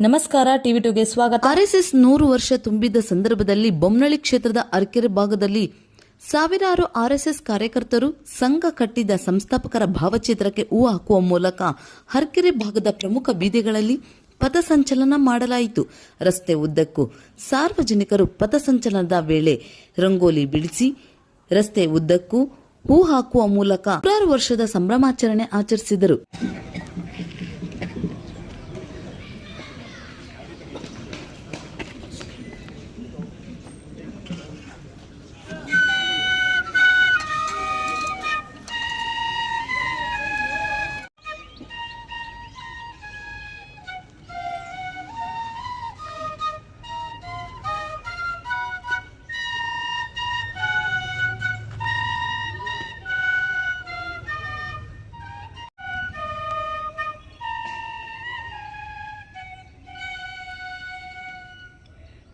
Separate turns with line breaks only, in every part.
ನಮಸ್ಕಾರ, ಟಿವಿ ಟುಗೆ ಸ್ವಾಗತ.
ಆರ್ಎಸ್ಎಸ್ ನೂರು ವರ್ಷ ತುಂಬಿದ ಸಂದರ್ಭದಲ್ಲಿ ಬೊಮ್ಮನಳ್ಳಿ ಕ್ಷೇತ್ರದ ಅರಕೆರೆ ಭಾಗದಲ್ಲಿ ಸಾವಿರಾರು ಆರ್ಎಸ್ಎಸ್ ಕಾರ್ಯಕರ್ತರು ಸಂಘ ಕಟ್ಟಿದ ಸಂಸ್ಥಾಪಕರ ಭಾವಚಿತ್ರಕ್ಕೆ ಹೂ ಹಾಕುವ ಮೂಲಕ ಹರ್ಕೆರೆ ಭಾಗದ ಪ್ರಮುಖ ಬೀದಿಗಳಲ್ಲಿ ಪಥಸಂಚಲನ ಮಾಡಲಾಯಿತು. ರಸ್ತೆ ಉದ್ದಕ್ಕೂ ಸಾರ್ವಜನಿಕರು ಪಥಸಂಚಲನದ ವೇಳೆ ರಂಗೋಲಿ ಬಿಡಿಸಿ ರಸ್ತೆ ಉದ್ದಕ್ಕೂ ಹೂ ಹಾಕುವ ಮೂಲಕ ನೂರಾರು ವರ್ಷದ ಸಂಭ್ರಮಾಚರಣೆ ಆಚರಿಸಿದರು.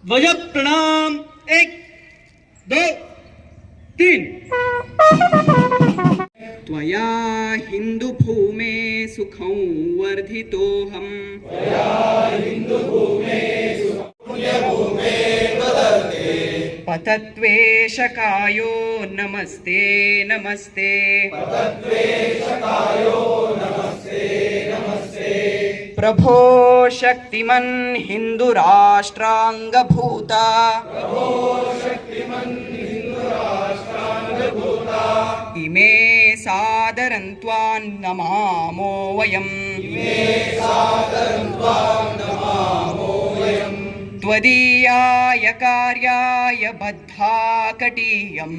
ध्वज प्रणाम एक दो तीन। त्वया हिन्दुभूमे सुखं वर्धितोऽहम्। पतत्वेशकायो नमस्ते नमस्ते। प्रभो शक्तिमन् हिन्दुराष्ट्राङ्गभूता। इमे सादरं त्वां नमामो वयम्। त्वदीयाय कार्याय बद्धा कटीयम्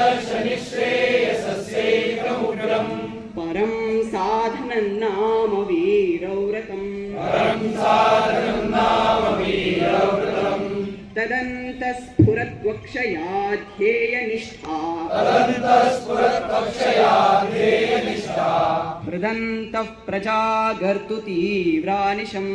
तदन्तस्फुरद्वक्षया ध्येयनिष्ठा हृदन्तः प्रजागर्तु तीव्रानिशम्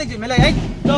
দেখছি মেলে এই তো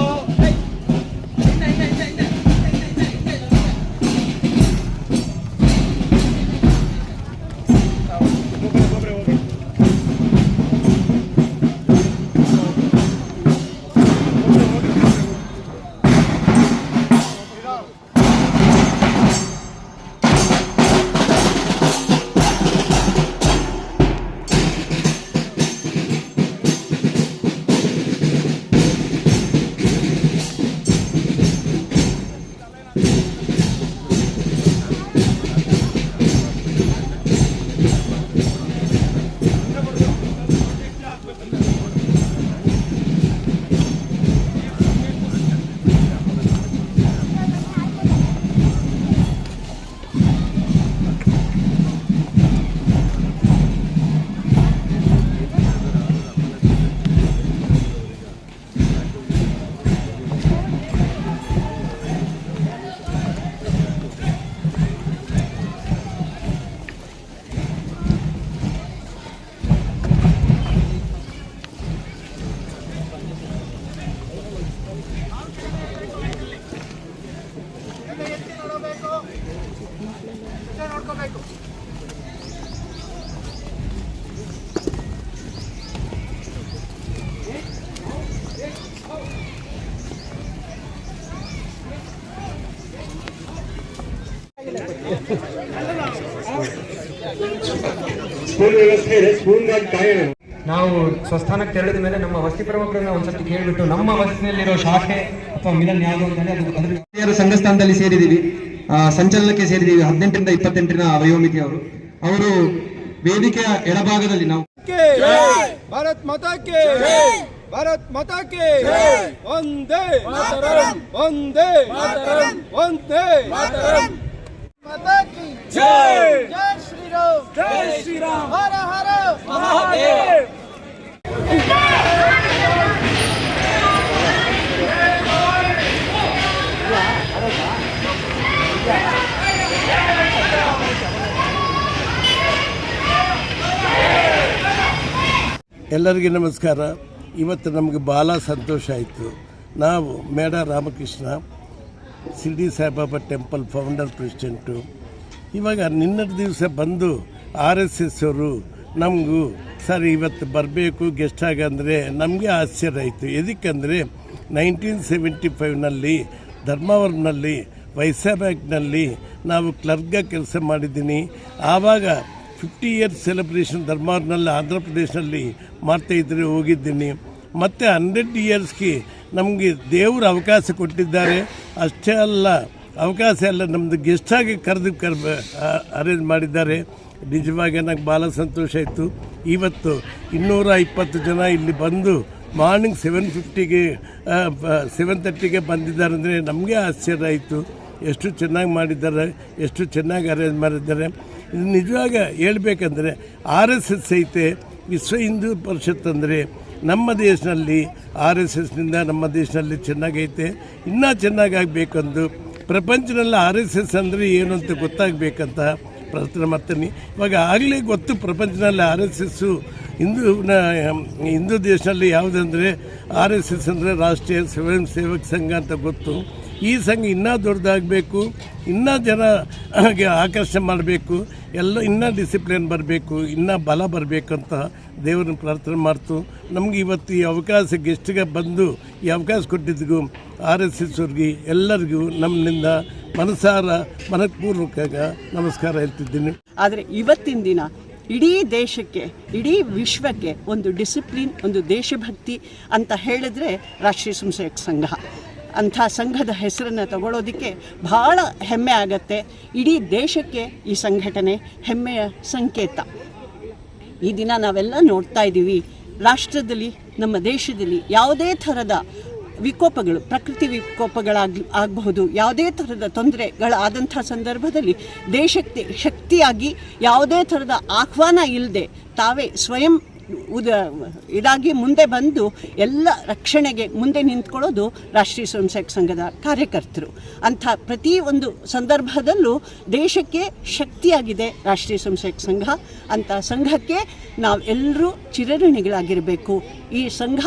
ವ್ಯವಸ್ಥೆ ಇದೆ ನಾವು ಸ್ವಸ್ಥಾನಕ್ಕೆ ತೆರಳಿದ ಮೇಲೆ ನಮ್ಮ ವಸ್ತಿ ಪ್ರಮುಖರನ್ನ ಒಂದ್ಸತಿ ಕೇಳಿಬಿಟ್ಟು ನಮ್ಮ ವಸ್ತಿನಲ್ಲಿರೋ ಶಾಖೆ ಅಥವಾ ಮಿಲನ್ ಯಾವುದು ಅಂತಂದ್ರೆ ಸಂಘಸ್ಥಾನದಲ್ಲಿ ಸೇರಿದೀವಿ ಸಂಚಲನಕ್ಕೆ ಸೇರಿದೀವಿ ಹದಿನೆಂಟರಿಂದ ಇಪ್ಪತ್ತೆಂಟಿನ ವಯೋಮಿತಿ ಅವರು. ಅವರು ವೇದಿಕೆಯ ಎಡಭಾಗದಲ್ಲಿ ನಾವು
ಭಾರತ್ ಮತಕ್ಕೆ ಭಾರತ್ ಮತಕ್ಕೆ ಒಂದೇ ಒಂದೇ ಒಂದೇ ಮಾತಾಕಿ ಜೈ ಜೈ ಹರ ಹರ.
ಎಲ್ಲರಿಗೆ ನಮಸ್ಕಾರ. ಇವತ್ತು ನಮಗೆ ಭಾಳ ಸಂತೋಷ ಆಯಿತು. ನಾವು ಮೇಡ Ramakrishna Shirdi Saibaba temple founder president ಇವಾಗ ನಿನ್ನೆ ದಿವಸ ಬಂದು ಆರ್ ಎಸ್ ಎಸ್ ಅವರು ನಮಗೂ, ಸರ್, ಇವತ್ತು ಬರಬೇಕು, ಗೆಸ್ಟ್ ಆಗಂದರೆ ನಮಗೆ ಆಶ್ಚರ್ಯ ಆಯಿತು. ಎದಕ್ಕಂದರೆ ನೈನ್ಟೀನ್ ಸೆವೆಂಟಿ ಫೈವ್ನಲ್ಲಿ ಧರ್ಮವರ್ನಲ್ಲಿ ವೈಸಾ ಬ್ಯಾಂಕ್ನಲ್ಲಿ ನಾವು ಕ್ಲರ್ಕ್ಗೆ ಕೆಲಸ ಮಾಡಿದ್ದೀನಿ. ಆವಾಗ ಫಿಫ್ಟಿ ಇಯರ್ಸ್ ಸೆಲೆಬ್ರೇಷನ್ ಧರ್ಮವರ್ನಲ್ಲಿ ಆಂಧ್ರ ಪ್ರದೇಶದಲ್ಲಿ ಮಾಡ್ತಾ ಇದ್ದರೆ ಹೋಗಿದ್ದೀನಿ. ಮತ್ತು ಹಂಡ್ರೆಡ್ ಇಯರ್ಸ್ಗೆ ನಮಗೆ ದೇವರು ಅವಕಾಶ ಕೊಟ್ಟಿದ್ದಾರೆ. ಅಷ್ಟೇ ಅಲ್ಲ, ಅವಕಾಶ ಎಲ್ಲ ನಮ್ಮದು ಗೆಸ್ಟಾಗಿ ಕರೆದು ಕರ್ ಅರೇಂಜ್ ಮಾಡಿದ್ದಾರೆ. ನಿಜವಾಗಿ ನನಗೆ ಭಾಳ ಸಂತೋಷ ಇತ್ತು ಇವತ್ತು ಇನ್ನೂರ ಇಪ್ಪತ್ತು ಜನ ಇಲ್ಲಿ ಬಂದು ಮಾರ್ನಿಂಗ್ ಸೆವೆನ್ ಫಿಫ್ಟಿಗೆ ಸೆವೆನ್ ತರ್ಟಿಗೆ ಬಂದಿದ್ದಾರೆ ಅಂದರೆ ನಮಗೆ ಆಶ್ಚರ್ಯ ಆಯಿತು. ಎಷ್ಟು ಚೆನ್ನಾಗಿ ಮಾಡಿದ್ದಾರೆ, ಎಷ್ಟು ಚೆನ್ನಾಗಿ ಅರೇಂಜ್ ಮಾಡಿದ್ದಾರೆ. ಇದು ನಿಜವಾಗ ಹೇಳ್ಬೇಕಂದ್ರೆ ಆರ್ ಎಸ್ ಎಸ್ ಐತೆ, ವಿಶ್ವ ಹಿಂದೂ ಪರಿಷತ್ ಅಂದರೆ ನಮ್ಮ ದೇಶದಲ್ಲಿ ಆರ್ ಎಸ್ ಎಸ್ನಿಂದ ನಮ್ಮ ದೇಶದಲ್ಲಿ ಚೆನ್ನಾಗೈತೆ. ಇನ್ನೂ ಚೆನ್ನಾಗಾಗಬೇಕಂದು ಪ್ರಪಂಚದಲ್ಲಿ ಆರ್ ಎಸ್ ಎಸ್ ಅಂದರೆ ಏನು ಅಂತ ಗೊತ್ತಾಗಬೇಕಂತ ಪ್ರಾರ್ಥನೆ ಮಾಡ್ತೀನಿ. ಇವಾಗ ಆಗಲೇ ಗೊತ್ತು ಪ್ರಪಂಚದಲ್ಲಿ R S S Hindu Hindu ದೇಶದಲ್ಲಿ ಯಾವುದಂದರೆ ಆರ್ ಎಸ್ ಎಸ್ ಅಂದರೆ ರಾಷ್ಟ್ರೀಯ ಸ್ವಯಂ ಸೇವಕ ಸಂಘ ಅಂತ ಗೊತ್ತು. ಈ ಸಂಘ ಇನ್ನೂ ದೊಡ್ಡದಾಗಬೇಕು, ಇನ್ನೂ ಜನ ಆಕರ್ಷಣೆ ಮಾಡಬೇಕು, ಎಲ್ಲ ಇನ್ನೂ ಡಿಸಿಪ್ಲಿನ್ ಬರಬೇಕು, ಇನ್ನೂ ಬಲ ಬರಬೇಕಂತ ದೇವರನ್ನ ಪ್ರಾರ್ಥನೆ ಮಾಡ್ತು. ನಮ್ಗೆ ಇವತ್ತು ಈ ಅವಕಾಶ ಗೆಸ್ಟ್ಗೆ ಬಂದು ಈ ಅವಕಾಶ ಕೊಟ್ಟಿದ್ದಕ್ಕೂ ಆರ್ ಎಸ್ ಎಸ್ ಅವ್ರಿಗೆ ಎಲ್ಲರಿಗೂ ನಮ್ಮಿಂದ ಮನಸಾರ ಮನಪೂರ್ವಕ ನಮಸ್ಕಾರ ಹೇಳ್ತಿದ್ದೀನಿ.
ಆದರೆ ಇವತ್ತಿನ ದಿನ ಇಡೀ ದೇಶಕ್ಕೆ, ಇಡೀ ವಿಶ್ವಕ್ಕೆ ಒಂದು ಡಿಸಿಪ್ಲಿನ್ ಒಂದು ದೇಶಭಕ್ತಿ ಅಂತ ಹೇಳಿದ್ರೆ ರಾಷ್ಟ್ರೀಯ ಸಂಸಯಕ ಸಂಘ. ಅಂಥ ಸಂಘದ ಹೆಸರನ್ನು ತಗೊಳ್ಳೋದಕ್ಕೆ ಬಹಳ ಹೆಮ್ಮೆ ಆಗತ್ತೆ. ಇಡೀ ದೇಶಕ್ಕೆ ಈ ಸಂಘಟನೆ ಹೆಮ್ಮೆಯ ಸಂಕೇತ. ಈ ದಿನ ನಾವೆಲ್ಲ ನೋಡ್ತಾ ಇದ್ದೀವಿ. ರಾಷ್ಟ್ರದಲ್ಲಿ, ನಮ್ಮ ದೇಶದಲ್ಲಿ ಯಾವುದೇ ಥರದ ವಿಕೋಪಗಳು, ಪ್ರಕೃತಿ ವಿಕೋಪಗಳಾಗ್ ಆಗಬಹುದು. ಯಾವುದೇ ಥರದ ತೊಂದರೆಗಳಾದಂಥ ಸಂದರ್ಭದಲ್ಲಿ ದೇಶಕ್ಕೆ ಶಕ್ತಿಯಾಗಿ ಯಾವುದೇ ಥರದ ಆಹ್ವಾನ ಇಲ್ಲದೆ ತಾವೇ ಸ್ವಯಂ ಉದ ಇದಾಗಿ ಮುಂದೆ ಬಂದು ಎಲ್ಲ ರಕ್ಷಣೆಗೆ ಮುಂದೆ ನಿಂತ್ಕೊಳ್ಳೋದು ರಾಷ್ಟ್ರೀಯ ಸ್ವಯಂ ಸೇವಕ ಸಂಘದ ಕಾರ್ಯಕರ್ತರು. ಅಂಥ ಪ್ರತಿ ಒಂದು ಸಂದರ್ಭದಲ್ಲೂ ದೇಶಕ್ಕೆ ಶಕ್ತಿಯಾಗಿದೆ ರಾಷ್ಟ್ರೀಯ ಸ್ವಯಂ ಸೇವಕ ಸಂಘ. ಅಂಥ ಸಂಘಕ್ಕೆ ನಾವು ಎಲ್ಲರೂ ಚಿರಋಣಿಗಳಾಗಿರಬೇಕು. ಈ ಸಂಘ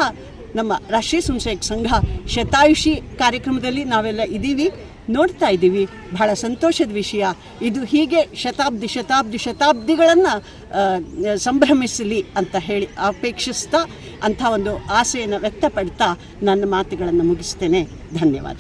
ನಮ್ಮ ರಾಷ್ಟ್ರೀಯ ಸ್ವಯಂ ಸಂಘ ಶತಾಯುಷಿ ಕಾರ್ಯಕ್ರಮದಲ್ಲಿ ನಾವೆಲ್ಲ ಇದ್ದೀವಿ ನೋಡ್ತಾ ಇದ್ದೀವಿ ಬಹಳ ಸಂತೋಷದ ವಿಷಯ. ಇದು ಹೀಗೆ ಶತಾಬ್ದಿ ಶತಾಬ್ದಿ, ಶತಾಬ್ದಿಗಳನ್ನು ಸಂಭ್ರಮಿಸಲಿ ಅಂತ ಹೇಳಿ ಅಪೇಕ್ಷಿಸ್ತಾ ಅಂಥ ಒಂದು ಆಸೆಯನ್ನು ವ್ಯಕ್ತಪಡ್ತಾ ನನ್ನ ಮಾತುಗಳನ್ನು ಮುಗಿಸ್ತೇನೆ. ಧನ್ಯವಾದ.